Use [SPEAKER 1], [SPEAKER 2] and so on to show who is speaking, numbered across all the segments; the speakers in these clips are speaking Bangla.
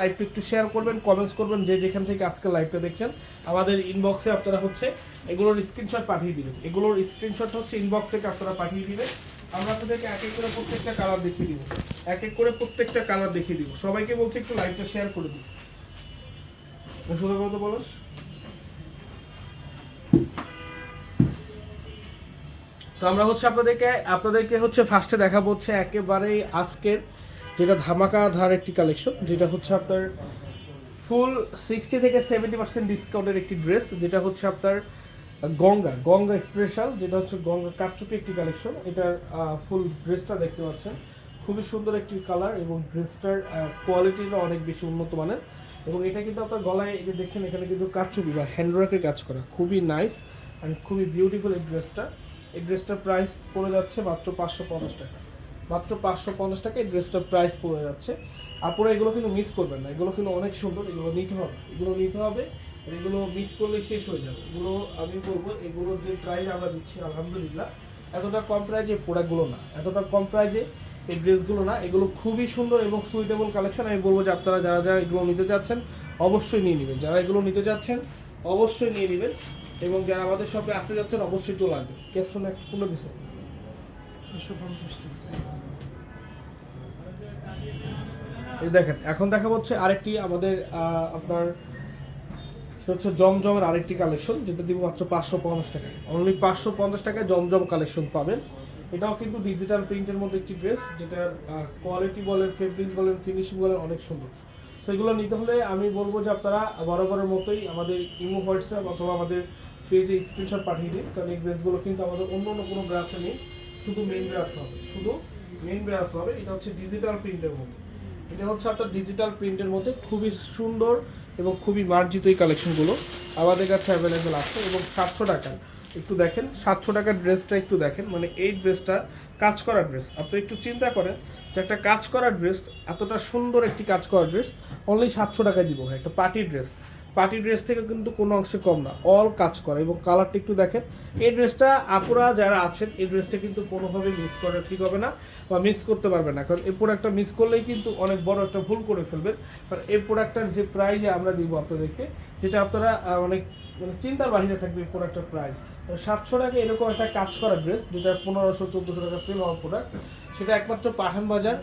[SPEAKER 1] লাইভটা একটু শেয়ার করবেন কমেন্টস করবেন, যে যেখান থেকে আজকে লাইভটা দেখছেন। আমাদের ইনবক্সে আপনারা হচ্ছে এগুলোর স্ক্রিনশট পাঠিয়ে দিবেন। এগুলোর স্ক্রিনশট হচ্ছে ইনবক্স থেকে আপনারা পাঠিয়ে দিবেন। আমরা আপনাদেরকে এক এক করে প্রত্যেকটা কালার দেখিয়ে দিব। এক এক করে প্রত্যেকটা কালার দেখিয়ে দিব। সবাইকে বলছি একটু লাইভটা শেয়ার করে দিন। সুন্দর বলস। তো আমরা হচ্ছে আপনাদেরকে আপনাদেরকে হচ্ছে ফার্স্টে দেখাবো হচ্ছে একেবারেই আজকের যেটা ধামাকা ধার একটি কালেকশন যেটা হচ্ছে আপনার ফুল সিক্সটি থেকে সেভেন্টি পার্সেন্ট ডিসকাউন্টের একটি ড্রেস যেটা হচ্ছে আপনার গঙ্গা গঙ্গা স্পেশাল যেটা হচ্ছে গঙ্গা কাটচুপি একটি কালেকশন এটার ফুল ড্রেসটা দেখতে পাচ্ছেন। খুবই সুন্দর একটি কালার এবং ড্রেসটার কোয়ালিটিটা অনেক বেশি উন্নত মানের। এবং এটা কিন্তু আপনার গলায় যে দেখছেন, এখানে কিন্তু কাটচুপি বা হ্যান্ডওয়ার্কের কাজ করা। খুবই নাইস অ্যান্ড খুবই বিউটিফুল এই ড্রেসটা এই ড্রেসটার প্রাইস পড়ে যাচ্ছে মাত্র পাঁচশো পঞ্চাশ টাকা। মাত্র পাঁচশো পঞ্চাশ টাকা এই ড্রেসটার প্রাইস পড়ে যাচ্ছে। আপনারা এগুলো কিন্তু মিস করবেন না। এগুলো কিন্তু অনেক সুন্দর, এগুলো নিতে হবে। এগুলো নিতে হবে এগুলো মিস করলে শেষ হয়ে যাবে। এগুলো আমি বলব, এগুলোর যে প্রাইস আমরা দিচ্ছি, আলহামদুলিল্লাহ, এতটা কম প্রাইজে প্রোডাক্টগুলো না। এতটা কম প্রাইজে এই ড্রেসগুলো না, এগুলো খুবই সুন্দর এবং সুইটেবল কালেকশন আমি বলব যে আপনারা যারা যারা এগুলো নিতে চাচ্ছেন, অবশ্যই নিয়ে নেবেন। যারা এগুলো নিতে চাচ্ছেন, অবশ্যই নিয়ে নেবেন। এবং যারা আমাদের শপে আসতে যাচ্ছেন, অবশ্যই চলে আসবে ক্যাপশন এক কোনো দিছে। এই দেখেন, এখন দেখা হচ্ছে আরেকটি আমাদের আপনার সেটা হচ্ছে জমজমের আরেকটি কালেকশন যেটা দিব মাত্র পাঁচশো পঞ্চাশ টাকায়। অনলি পাঁচশো পঞ্চাশ টাকায় জমজম কালেকশন পাবেন। এটাও কিন্তু ডিজিটাল প্রিন্টের মধ্যে একটি ড্রেস যেটার কোয়ালিটি বলেন ফেব্রিক বলেন ফিনিশিং বলেন, অনেক সুন্দর। সেগুলো নিতে হলে আমি বলব যে আপনারা বরাবরের মতোই আমাদের ইমো, হোয়াটসঅ্যাপ অথবা আমাদের পেজে স্ক্রিনশট পাঠিয়ে দিন, কারণ এই ড্রেসগুলো কিন্তু আমাদের অন্য অন্য কোনো ব্রাশে নেই। শুধু মেন ব্রাশ হবে। শুধু মেন ব্রাশ হবে। এটা হচ্ছে ডিজিটাল প্রিন্টের মধ্যে। এটা হচ্ছে আপনার ডিজিটাল প্রিন্টের মধ্যে খুবই সুন্দর এবং খুবই মার্জিত এই কালেকশনগুলো আমাদের কাছে অ্যাভেলেবেল আছে এবং সাতশো টাকা একটু দেখেন, সাতশো টাকার ড্রেসটা একটু দেখেন। মানে এই ড্রেসটা কাজ করা ড্রেস আপনি একটু চিন্তা করেন যে একটা কাজ করা ড্রেস এতটা সুন্দর একটি কাজ করা ড্রেস অনলি সাতশো টাকায় দিব একটা পার্টি ড্রেস পার্টি ড্রেস থেকে কিন্তু কোনো অংশে কম না অল কাজ করা। এবং কালারটা একটু দেখেন, এই ড্রেসটা আপুরা যারা আছেন, এই ড্রেসটা কিন্তু কোনোভাবে মিস করা ঠিক হবে না বা মিস করতে পারবে না। কারণ এই প্রোডাক্টটা মিস করলেই কিন্তু অনেক বড় একটা ভুল করে ফেলবেন। কারণ এই প্রোডাক্টটার যে প্রাইজে আমরা দিব আপনাদেরকে, যেটা আপনারা অনেক মানে চিন্তার বাহিরে থাকবে এই প্রোডাক্টের প্রাইস সাতশো টাকা এরকম একটা কাজ করা ড্রেস যেটা পনেরোশো, চোদ্দোশো টাকা সেল হওয়ার প্রোডাক্ট সেটা একমাত্র পাঠান বাজার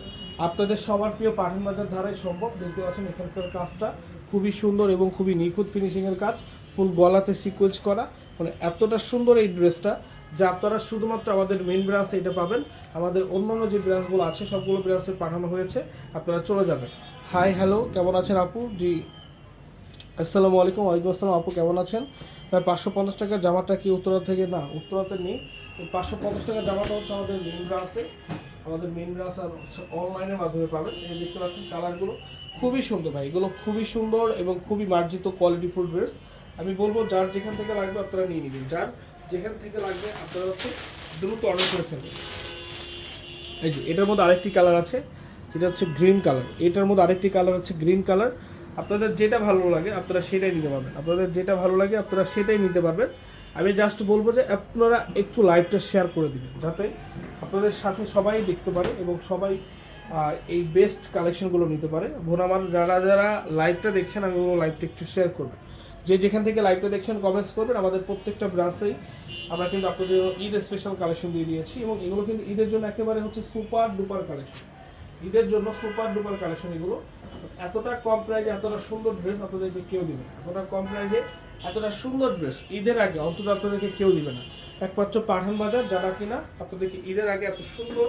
[SPEAKER 1] আপনাদের সবার প্রিয় পাঠান বাজার ধারাই সম্ভব। দেখতে পাচ্ছেন এখানকার কাজটা খুবই সুন্দর এবং খুবই নিখুঁত ফিনিশিংয়ের কাজ ফুল গলাতে সিকোয়েন্স করা। মানে এতটা সুন্দর এই ড্রেসটা যা আপনারা শুধুমাত্র আমাদের মেন ব্রাঞ্চে এটা পাবেন। আমাদের অন্য অন্য যে ব্রাঞ্চগুলো আছে, সবগুলো ব্রাঞ্চে পাঠানো হয়েছে। আপনারা চলে যাবেন। হাই হ্যালো কেমন আছেন আপু? জি। আসসালামু আলাইকুম, ওয়ালাইকুম আসসালাম, আপু কেমন আছেন? ভাই, পাঁচশো পঞ্চাশ টাকার জামাটা কি উত্তরা থেকে? না, উত্তরাতে নেই। পাঁচশো পঞ্চাশ টাকার জামাটা হচ্ছে আমাদের মেন ব্রাঞ্চে আমাদের মেন ব্রাঞ্চ আর হচ্ছে অনলাইনের মাধ্যমে পাবেন। এই দেখতে পাচ্ছেন কালারগুলো খুবই সুন্দর ভাই। এগুলো খুবই সুন্দর এবং খুবই মার্জিত কোয়ালিটি কোয়ালিটিফুল ড্রেস আমি বলব, যার যেখান থেকে লাগবে আপনারা নিয়ে নেবেন। যার যেখান থেকে লাগবে আপনারা হচ্ছে দ্রুত অর্ডার করে ফেলবেন। এই যে, এটার মধ্যে আরেকটি কালার আছে, যেটা হচ্ছে গ্রিন কালার এটার মধ্যে আরেকটি কালার হচ্ছে গ্রিন কালার আপনাদের যেটা ভালো লাগে, আপনারা সেটাই নিতে পারবেন। আপনাদের যেটা ভালো লাগে, আপনারা সেটাই নিতে পারবেন। আমি জাস্ট বলব যে আপনারা একটু লাইভটা শেয়ার করে দিবেন, যাতে আপনাদের সাথে সবাই দেখতে পারে এবং সবাই এই বেস্ট কালেকশনগুলো নিতে পারে। বোন আমার যারা যারা লাইভটা দেখছেন, আমি বলব লাইভটা একটু শেয়ার করবেন। যে যেখান থেকে লাইভটা দেখছেন কমেন্টস করবেন, আমাদের প্রত্যেকটা ব্রাঞ্চেই আমরা কিন্তু আপনাদের ঈদ স্পেশাল কালেকশন দিয়ে দিয়েছি এবং এগুলো কিন্তু ঈদের জন্য একেবারে হচ্ছে সুপার ডুপার কালেকশন ঈদের জন্য সুপার ডুপার কালেকশন এগুলো। এতটা কম প্রাইজে এতটা সুন্দর ড্রেস আপনাদেরকে কেউ দিবে এতটা কম প্রাইজে এতটা সুন্দর ড্রেস ঈদের আগে, অন্তত আপনাদেরকে কেউ দিবে না। একমাত্র পাঠান বাজার, যারা কিনা, আপনাদেরকে ঈদের আগে এত সুন্দর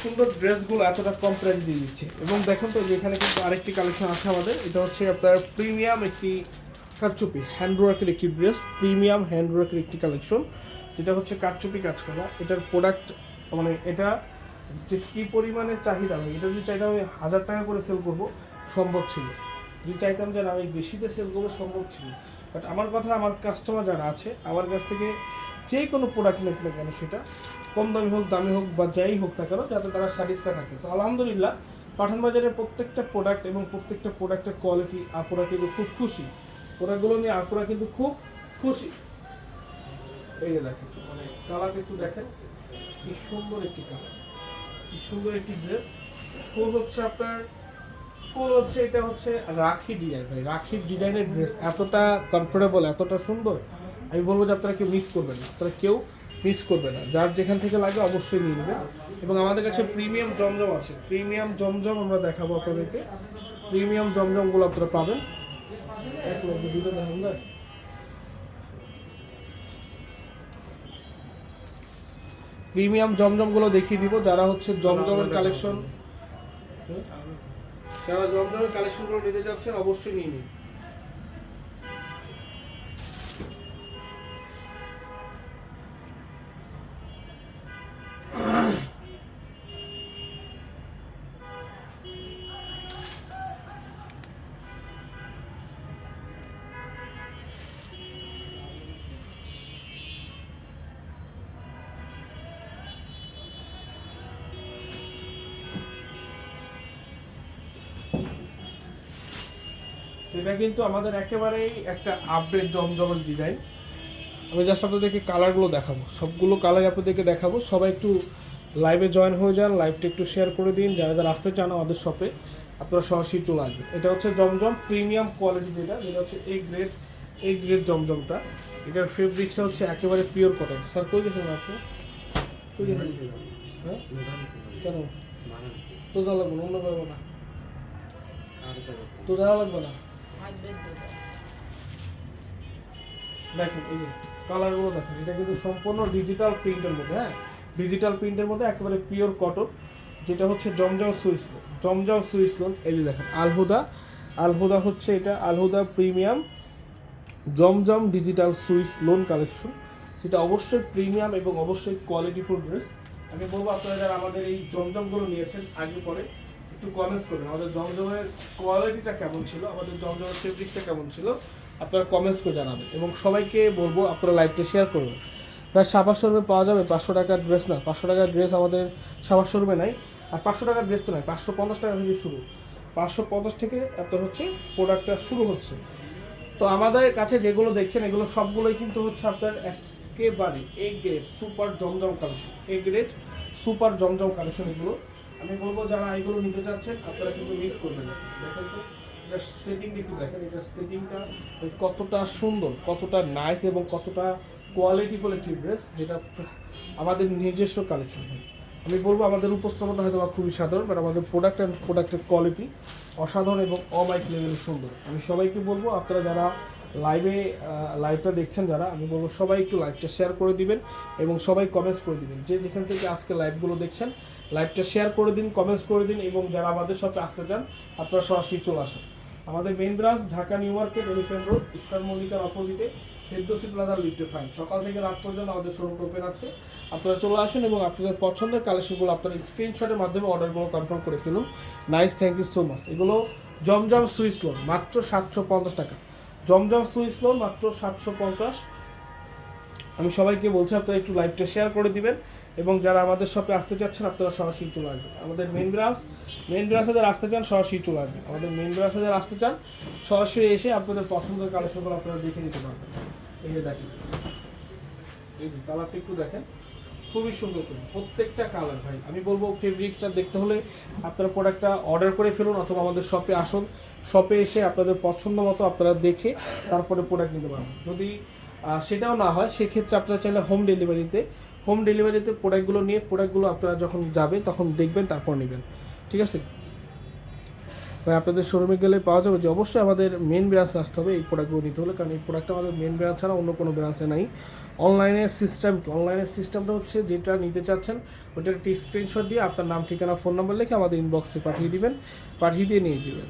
[SPEAKER 1] সুন্দর ড্রেসগুলো এতটা কম প্রাইস দিয়ে দিচ্ছে। এবং দেখুন তো যেখানে কিন্তু আরেকটি কালেকশন আছে আমাদের, এটা হচ্ছে আপনার প্রিমিয়াম একটি কারচুপি হ্যান্ডওয়ার্কের একটি ড্রেস প্রিমিয়াম হ্যান্ডওয়ার্কের একটি কালেকশন যেটা হচ্ছে কারচুপি কাজ করা। এটার প্রোডাক্ট মানে এটা যে কী পরিমাণে চাহিদা ভাই এটা যদি চাইতাম আমি হাজার টাকা করে সেল করব, সম্ভব ছিল। যদি চাইতাম যে আমি বেশিতে সেল করব সম্ভব ছিল। বাট আমার কথা, আমার কাস্টমার যারা আছে, আমার কাছ থেকে যে কোনো প্রোডাক্ট নিক না কেন সেটা কম দামি হোক দামি হোক বা যাই হোক না কেন, যাতে তারা স্যাটিসফাই থাকে। তো আলহামদুলিল্লাহ পাঠান বাজারের প্রত্যেকটা প্রোডাক্ট এবং প্রত্যেকটা প্রোডাক্টের কোয়ালিটি আপুরা কিন্তু খুব খুশি। প্রোডাক্টগুলো নিয়ে আপুরা কিন্তু খুব খুশি। এই যে দেখেন মানে কালার একটু দেখেন। কি সুন্দর একটি কালার কি সুন্দর একটি ড্রেস ফুল হচ্ছে আপনার ফুল হচ্ছে এটা হচ্ছে রাখি ডিজাইন ভাই। রাখির ডিজাইনের ড্রেস এতটা কমফোর্টেবল এতটা সুন্দর আমি বলব যে আপনারা কেউ মিস করবেন না। আপনারা কেউ মিস করবে না। যার যেখান থেকে লাগে অবশ্যই নিয়ে নেবে এবং আমাদের কাছে প্রিমিয়াম জমজম আছে। প্রিমিয়াম জমজম আমরা দেখাবো আপনাদেরকে। প্রিমিয়াম জমজমগুলো আপনারা পাবেন। এক লক্ষ দুটো দেখুন না প্রিমিয়াম জমজমগুলো দেখিয়ে দিব। যারা হচ্ছে জমজমের কালেকশন যারা জমজমের কালেকশনগুলো নিতে চাচ্ছেন অবশ্যই নিয়ে নিন। এটা কিন্তু আমাদের একেবারেই একটা আপডেট জমজমের ডিজাইন আমি জাস্ট আপনাদেরকে কালারগুলো দেখাবো। সবগুলো কালার আপনাদেরকে দেখাবো। সবাই একটু লাইভে জয়েন হয়ে যান লাইভটা একটু শেয়ার করে দিন। যারা যারা আসতে চান আমাদের শপে আপনারা সরাসরি চলে আসবেন। এটা হচ্ছে জমজম প্রিমিয়াম কোয়ালিটি যেটা যেটা হচ্ছে এই গ্রেড এই গ্রেড জমজমটা। এটার ফেব্রিকটা হচ্ছে একেবারে পিওর কটন স্যার কই গেছেন আপনি? কই গেছেন? হ্যাঁ? কেন? তো যা লাগবে না অন্য করব না? তো যাওয়া লাগবে না? দেখেন এই কালারগুলো দেখেন, এটা কিন্তু সম্পূর্ণ ডিজিটাল প্রিন্টের মধ্যে হ্যাঁ? ডিজিটাল প্রিন্টের মধ্যে একেবারে পিওর কটন যেটা হচ্ছে Zamzam Swiss lawn Zamzam Swiss lawn এই যে দেখেন আলহুদা আলহুদা হচ্ছে এটা Alhuda premium Zamzam digital Swiss lawn collection যেটা অবশ্যই প্রিমিয়াম এবং অবশ্যই কোয়ালিটিফুল ড্রেস আমি বলব আপনারা যারা আমাদের এই জমজমগুলো নিয়েছেন, আগে পরে একটু কমেন্টস করবেন। আমাদের জমজমের কোয়ালিটিটা কেমন ছিল? আমাদের জমজমের ফেব্রিকটা কেমন ছিল? আপনারা কমেন্টস করে জানাবেন। এবং সবাইকে বলব, আপনারা লাইভটা শেয়ার করবেন। প্রায় সাবাস শোরুমে পাওয়া যাবে পাঁচশো টাকার ড্রেস না? পাঁচশো টাকার ড্রেস আমাদের সাবাস শোরুমে নাই। আর পাঁচশো টাকার ড্রেস তো নয় পাঁচশো পঞ্চাশ টাকা থেকে শুরু। পাঁচশো পঞ্চাশ থেকে আপনার হচ্ছে প্রোডাক্টটা শুরু হচ্ছে। তো আমাদের কাছে যেগুলো দেখছেন, এগুলো সবগুলোই কিন্তু হচ্ছে আপনার একেবারে A grade super Zamzam collection A grade super Zamzam collection এগুলো আমি বলব যারা এগুলো নিতে চাচ্ছেন, আপনারা কিন্তু মিস করবেন দেখেন তো, এটার সেটিং একটু দেখেন, এটার সেটিংটা কতটা সুন্দর, কতটা নাইস এবং কতটা কোয়ালিটিফুল একটি ড্রেস যেটা আমাদের নিজস্ব কালেকশন আমি বলব আমাদের উপস্থাপনা হয়তো খুবই সাধারণ বাট আমাদের প্রোডাক্ট অ্যান্ড প্রোডাক্টের কোয়ালিটি অসাধারণ এবং অমাইক লেভেলের সুন্দর। আমি সবাইকে বলব, আপনারা যারা লাইভে লাইভটা দেখছেন যারা, আমি বলব সবাই একটু লাইভটা শেয়ার করে দিবেন এবং সবাই কমেন্টস করে দিবেন। যে যেখান থেকে আজকে লাইভগুলো দেখছেন লাইভটা শেয়ার করে দিন কমেন্টস করে দিন এবং যারা আমাদের সাথে আসতে চান, আপনারা সরাসরি চলে আসুন। আমাদের main branch Dhaka New Market Elephant Road Eastern মল্লিকার অপোজিটে ফেরদোসি প্লাজা লিফটে ফাইন সকাল থেকে রাত পর্যন্ত আমাদের শোরুম ওপেন আছে। আপনারা চলে আসুন এবং আপনাদের পছন্দের কালেকশনগুলো আপনারা স্ক্রিনশটের মাধ্যমে অর্ডারগুলো কনফার্ম করে ফেলুন। Nice thank you so much এগুলো জমজম সুইস লোন মাত্র সাতশো পঞ্চাশ টাকা। জমজম সুইচ লোন মাত্র সাতশো পঞ্চাশ। আমি সবাইকে বলছি, আপনারা একটু লাইভটা শেয়ার করে দিবেন এবং যারা আমাদের শপে আসতে চাচ্ছেন, আপনারা সরাসরি চলে আসবেন। আমাদের মেন ব্রাঞ্চ মেন ব্রাঞ্চে যারা আসতে চান, সরাসরি চলে আসবেন। আমাদের মেন ব্রাঞ্চে যারা আসতে চান, সরাসরি এসে আপনাদের পছন্দের কালেকশনগুলো আপনারা দেখে নিতে পারবেন। এই যে দেখেন। এই কালারটা একটু দেখেন। খুবই সুন্দর করে, প্রত্যেকটা কালার ভাই। আমি বলব ফেব্রিক্সটা দেখতে হলে আপনারা প্রোডাক্টটা অর্ডার করে ফেলুন অথবা আমাদের শপে আসুন। শপে এসে আপনাদের পছন্দ মতো আপনারা দেখে তারপরে প্রোডাক্ট নিতে পারবেন। যদি সেটাও না হয়, সেক্ষেত্রে আপনারা চাইলে হোম ডেলিভারিতে হোম ডেলিভারিতে প্রোডাক্টগুলো নিয়ে প্রোডাক্টগুলো আপনারা যখন যাবে, তখন দেখবেন, তারপর নেবেন। ঠিক আছে? ভাই, আপনাদের শোরুমে গেলে পাওয়া যাবে যে অবশ্যই আমাদের মেন ব্রাঞ্চ আসতে হবে, এই প্রোডাক্টগুলো নিতে হলে। কারণ এই প্রোডাক্টটা আমাদের মেন ব্রাঞ্চ ছাড়া অন্য কোনো ব্রাঞ্চে নাই। অনলাইনের সিস্টেম অনলাইনের সিস্টেমটা হচ্ছে যেটা নিতে চাচ্ছেন, ওটার একটি স্ক্রিনশট দিয়ে আপনার নাম, ঠিকানা ফোন নাম্বার লিখে আমাদের ইনবক্সে পাঠিয়ে দিবেন, পাঠিয়ে দিয়ে নিয়ে যাবেন।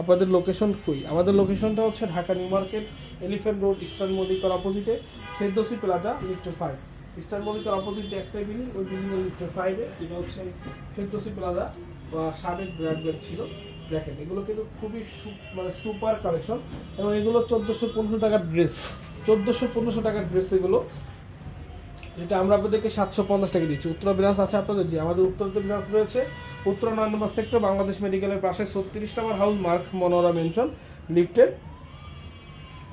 [SPEAKER 1] আপনাদের লোকেশন কই? আমাদের লোকেশনটা হচ্ছে Dhaka New Market Elephant Road Eastern মল্লিকার অপোজিটে ফেরদোসি প্লাজা লিফটে ফাইভ ইস্টার্ন মল্লিকার অপোজিটে একটাই বিল্ডিং ওই বিল্ডিং লিফটে ফাইভে এটা হচ্ছে ফেরদোসি প্লাজা সাবেক ব্র্যান্ডের ছিল। দেখেন, এগুলো কিন্তু খুবই মানে সুপার কালেকশন এবং এগুলো চোদ্দোশো পনেরো টাকার ড্রেস। চোদ্দোশো পনেরোশো টাকার ড্রেস এগুলো। যেটা আমরা আপনাদেরকে সাতশো পঞ্চাশ টাকা দিচ্ছি। উত্তরা ব্রাঞ্চ আছে আপনাদের? যে আমাদের উত্তরতে ব্রাঞ্চ রয়েছে। উত্তরা নয় নম্বর সেক্টর, বাংলাদেশ মেডিকেলের পাশে ছত্রিশ number house, Mark Monora Mansion lifted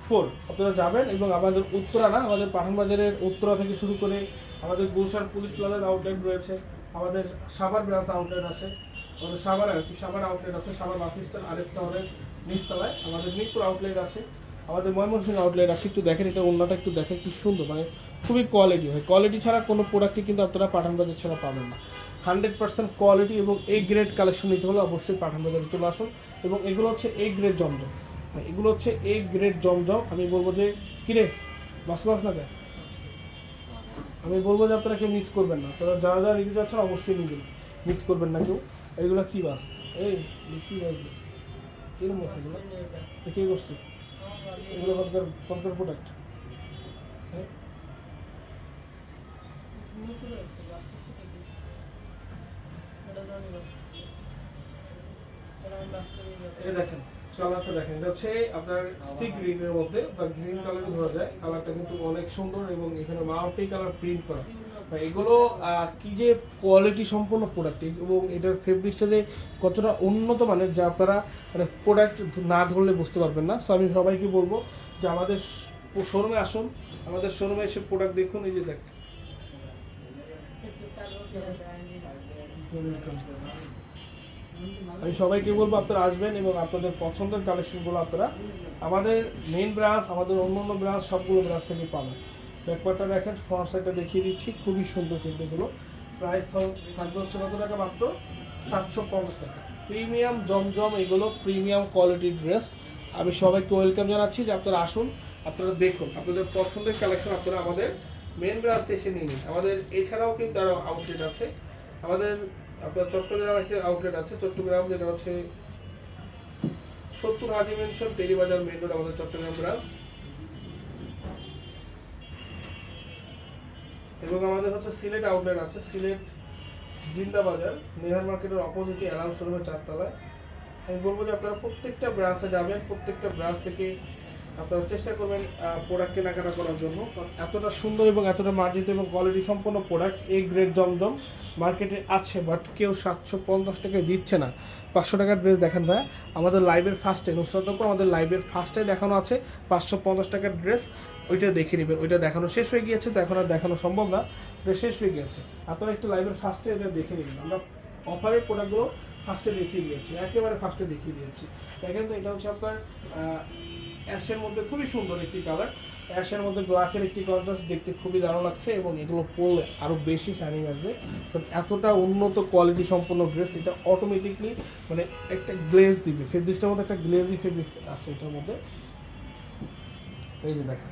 [SPEAKER 1] four আপনারা যাবেন এবং আমাদের উত্তরা না, আমাদের পাঠানবাজারের উত্তরা থেকে শুরু করে আমাদের গুলশান পুলিশ প্লাজার আউটলেট রয়েছে। আমাদের সাভার ব্রাঞ্চ আউটলেট আছে। আমাদের সাভার সাভার আউটলেট আছে Savar bus stand R S টাওয়ারের নিচতলায় আমাদের মিরপুর আউটলেট আছে আমাদের ময়মনসিংহ আউটলেট আছে একটু দেখেন এটা অন্যটা একটু দেখে কি সুন্দর মানে খুবই কোয়ালিটি হয়। কোয়ালিটি ছাড়া কোনো প্রোডাক্টই কিন্তু আপনারা পাঠান বাজার ছাড়া পাবেন না। হান্ড্রেড পার্সেন্ট কোয়ালিটি এবং এ গ্রেড কালেকশন নিতে হলে অবশ্যই পাঠান বাজারে চলে আসুন। এবং এগুলো হচ্ছে এ গ্রেড জমজম। হ্যাঁ, এগুলো হচ্ছে এ গ্রেড জমজম। আমি বলব যে কিরে বাস বাস না দেয় আমি বলব যে আপনারা কেউ মিস করবেন না। আপনারা যারা যারা নিতে চাচ্ছেন অবশ্যই নিবেন। মিস করবেন না কেউ। এগুলো কি বাস? এই কি বাস বাস? কিরম বাস এগুলো? তো কে করছে? এগুলো কোনকার কোনকার প্রোডাক্ট এই দেখেন, কালারটা দেখেন। এটা হচ্ছে আপনার সি গ্রিনের মধ্যে, বা গ্রিন কালারে ধরা যায়। কালারটা কিন্তু অনেক সুন্দর এবং এখানে মাল্টি কালার প্রিন্ট করা। এগুলো কি যে কোয়ালিটি সম্পন্ন প্রোডাক্ট এবং এটার ফেব্রিক্সটা যে কতটা উন্নত মানের, যা আপনারা মানে প্রোডাক্ট না ধরলে বুঝতে পারবেন না। সো আমি সবাইকে বলব যে আমাদের শোরুমে আসুন, আমাদের শোরুমে এসে প্রোডাক্ট দেখুন, এই যে দেখ। আমি সবাইকে বলব, আপনারা আসবেন এবং আপনাদের পছন্দের কালেকশনগুলো আপনারা আমাদের মেন ব্রাঞ্চ আমাদের অন্য অন্য ব্রাঞ্চ সবগুলো ব্রাঞ্চ থেকে পাবেন। ব্যাকপারটা দেখেন ফ্রন্ট সাইডটা দেখিয়ে দিচ্ছি, খুবই সুন্দর কিন্তু এগুলো। প্রাইস থাকবে হচ্ছে কত টাকা মাত্র? সাতশো পঞ্চাশ টাকা। প্রিমিয়াম জমজম, এগুলো প্রিমিয়াম কোয়ালিটির ড্রেস আমি সবাইকে ওয়েলকাম জানাচ্ছি, যে আপনারা আসুন, আপনারা দেখুন। আপনাদের পছন্দের কালেকশন আপনারা আমাদের মেন ব্রাঞ্চ এসে নিয়ে নিন। আমাদের এছাড়াও কিন্তু আরও আউটলেট আছে। আমাদের আপনার চট্টগ্রাম একটা আউটলেট আছে, চট্টগ্রাম, যেটা হচ্ছে সত্তর Haji mansion Terribazar main road আমাদের চট্টগ্রাম ব্রাঞ্চ এবং আমাদের হচ্ছে সিলেট আউটলেট আছে, সিলেট জিন্দা বাজার নেহার মার্কেটের অপোজিটে অ্যালাম শোরুমের চারতলায়। আমি বলব যে আপনারা প্রত্যেকটা ব্রাঞ্চে যাবেন, প্রত্যেকটা ব্রাঞ্চ থেকে আপনারা চেষ্টা করবেন প্রোডাক্ট কেনাকাটা করার জন্য। এতটা সুন্দর এবং এতটা মার্জিত এবং কোয়ালিটি সম্পন্ন প্রোডাক্ট এ গ্রেড জমজম মার্কেটে আছে বাট কেউ সাতশো পঞ্চাশ টাকায় দিচ্ছে না। পাঁচশো টাকার ড্রেস দেখেন ভাই আমাদের লাইভের ফার্স্টে নুসরাতপুর আমাদের লাইভের ফার্স্টে দেখানো আছে, পাঁচশো পঞ্চাশ টাকার ড্রেস ওইটা দেখে নেবেন, ওইটা দেখানো শেষ হয়ে গিয়েছে, তো এখন আর দেখানো সম্ভব না ওটা শেষ হয়ে গিয়েছে। আপনারা একটু লাইভের ফার্স্টে এটা দেখে নেবেন, আমরা অফারের প্রোডাক্টগুলো ফার্স্টে দেখিয়ে দিয়েছি, একেবারে ফার্স্টে দেখিয়ে দিয়েছি। দেখেন তো এটা হচ্ছে আপনার অ্যাশের মধ্যে খুবই সুন্দর একটি কালার অ্যাশের মধ্যে ব্ল্যাকের একটি কন্ট্রাস্ট দেখতে খুবই দারুণ লাগছে এবং এগুলো পরলে আরও বেশি শাইনিং আসবে। কারণ এতটা উন্নত কোয়ালিটি সম্পন্ন ড্রেস এটা অটোমেটিকলি মানে একটা গ্লেজ দিবে। ফেব্রিক্সটার মধ্যে একটা গ্লেজি ফেব্রিক্স আছে এটার মধ্যে। এই যে দেখেন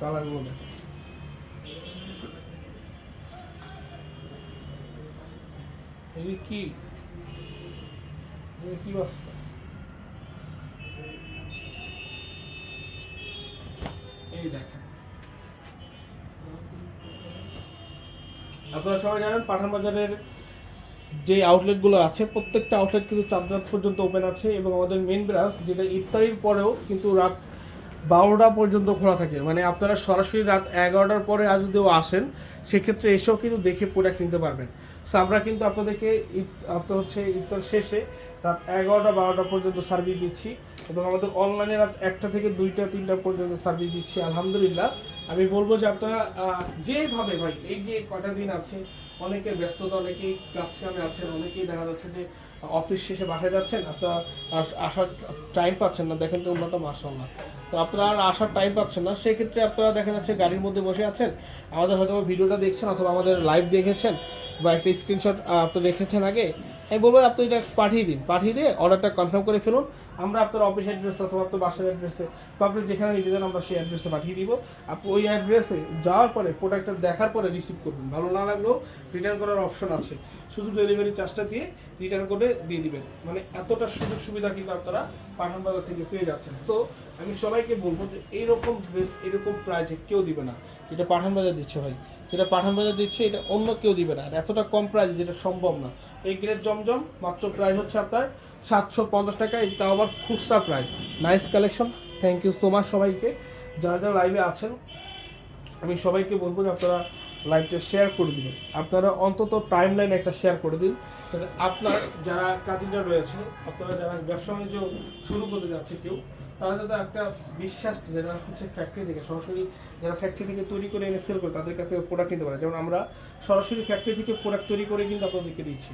[SPEAKER 1] কালারগুলো দেখেন। এই কি? কি বাস্তা? এই দেখেন। আপনারা সবাই জানেন পাঠান বাজারের যে আউটলেটগুলো আছে, প্রত্যেকটা আউটলেট কিন্তু চার রাত পর্যন্ত ওপেন আছে এবং আমাদের মেন ব্রাঞ্চ যেটা ইফতারির পরেও কিন্তু রাত বারোটা পর্যন্ত খোলা থাকে। মানে আপনারা সরাসরি রাত এগারোটার পরে আজ যদিও আসেন, সেক্ষেত্রে এসেও কিন্তু দেখে প্রোডাক্ট নিতে পারবেন। সো আমরা কিন্তু আপনাদেরকে ইফ- আপনার হচ্ছে ইফতার শেষে রাত এগারোটা বারোটা পর্যন্ত সার্ভিস দিচ্ছি এবং আমাদের অনলাইনে রাত একটা থেকে দুইটা, তিনটা পর্যন্ত সার্ভিস দিচ্ছি, আলহামদুলিল্লাহ। আমি বলব যে আপনারা যেভাবে ভাই, এই যে কটা দিন আছে, অনেকে ব্যস্ততা, অনেকেই কাজ কামে আছেন, অনেকেই দেখা যাচ্ছে যে অফিস শেষে বাসায় যাচ্ছেন? আপনারা আস- আসার টাইম পাচ্ছেন না, দেখেন তো উন্নত না তো আপনারা আর আসার টাইম পাচ্ছেন না, সেক্ষেত্রে আপনারা দেখা যাচ্ছে গাড়ির মধ্যে বসে আছেন। আমাদের হয়তো ভিডিওটা দেখছেন অথবা আমাদের লাইভ দেখেছেন বা একটা স্ক্রিনশট আপনি দেখেছেন আগে। আমি বলব আপনি এটা পাঠিয়ে দিন, পাঠিয়ে দিয়ে অর্ডারটা কনফার্ম করে ফেলুন। আমরা আপনার অফিস অ্যাড্রেস অথবা আপনার বাসার অ্যাড্রেসে বা আপনি যেখানে নিতে চান আমরা সেই অ্যাড্রেসে পাঠিয়ে দিব। আপনি ওই অ্যাড্রেসে যাওয়ার পরে প্রোডাক্টটা দেখার পরে রিসিভ করবেন। ভালো না লাগলেও রিটার্ন করার অপশন আছে। শুধু ডেলিভারি চার্জটা দিয়ে রিটার্ন করে দিয়ে দিবেন। মানে এতটা সুযোগ সুবিধা কিন্তু আপনারা পাঠান বাজার থেকে পেয়ে যাচ্ছেন। তো আমি সবাইকে বলব যে এইরকম ড্রেস এরকম প্রাইজে কেউ দিবে না। যেটা পাঠান বাজার দিচ্ছে ভাই। যেটা পাঠান বাজার দিচ্ছে, এটা অন্য কেউ দিবে না। আর এতটা কম প্রাইস যেটা সম্ভব না। এই গ্রেড জমজম, মাত্র প্রাইস হচ্ছে আপনার সাতশো পঞ্চাশ টাকা। তাও আবার খুচরা price nice collection thank you so much সবাইকে। যারা যারা লাইভে আছেন, আমি সবাইকে বলব যে আপনারা লাইভটা শেয়ার করে দিবেন। আপনারা অন্তত টাইম লাইন একটা শেয়ার করে দিন। যাতে আপনার যারা কাজিনরা রয়েছে, আপনারা যারা ব্যবসা বাণিজ্য শুরু করতে যাচ্ছে কেউ, তারা যাতে একটা বিশ্বাস যারা হচ্ছে ফ্যাক্টরি থেকে, সরাসরি যারা ফ্যাক্টরি থেকে তৈরি করে এনে সেল করে, তাদের কাছে প্রোডাক্ট নিতে পারে। যেমন আমরা সরাসরি ফ্যাক্টরি থেকে প্রোডাক্ট তৈরি করে কিন্তু আপনাদেরকে দিচ্ছি।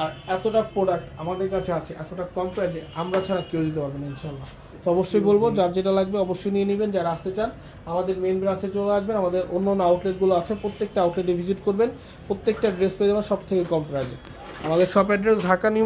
[SPEAKER 1] আর এতটা প্রোডাক্ট আমাদের কাছে আছে, এতটা কম প্রাইসে আমরা ছাড়া কেউ দিতে পারবে না ইনশাল্লাহ তো অবশ্যই বলব, যার যেটা লাগবে অবশ্যই নিয়ে নেবেন। যারা আসতে চান, আমাদের মেন ব্রাঞ্চে চলে আসবেন। আমাদের অন্য অন্য আউটলেটগুলো আছে, প্রত্যেকটা আউটলেটে ভিজিট করবেন। প্রত্যেকটা ড্রেস পেয়ে যাবেন সব থেকে কম প্রাইসে আমাদের শপ অ্যাড্রেস ঢাকা নিউ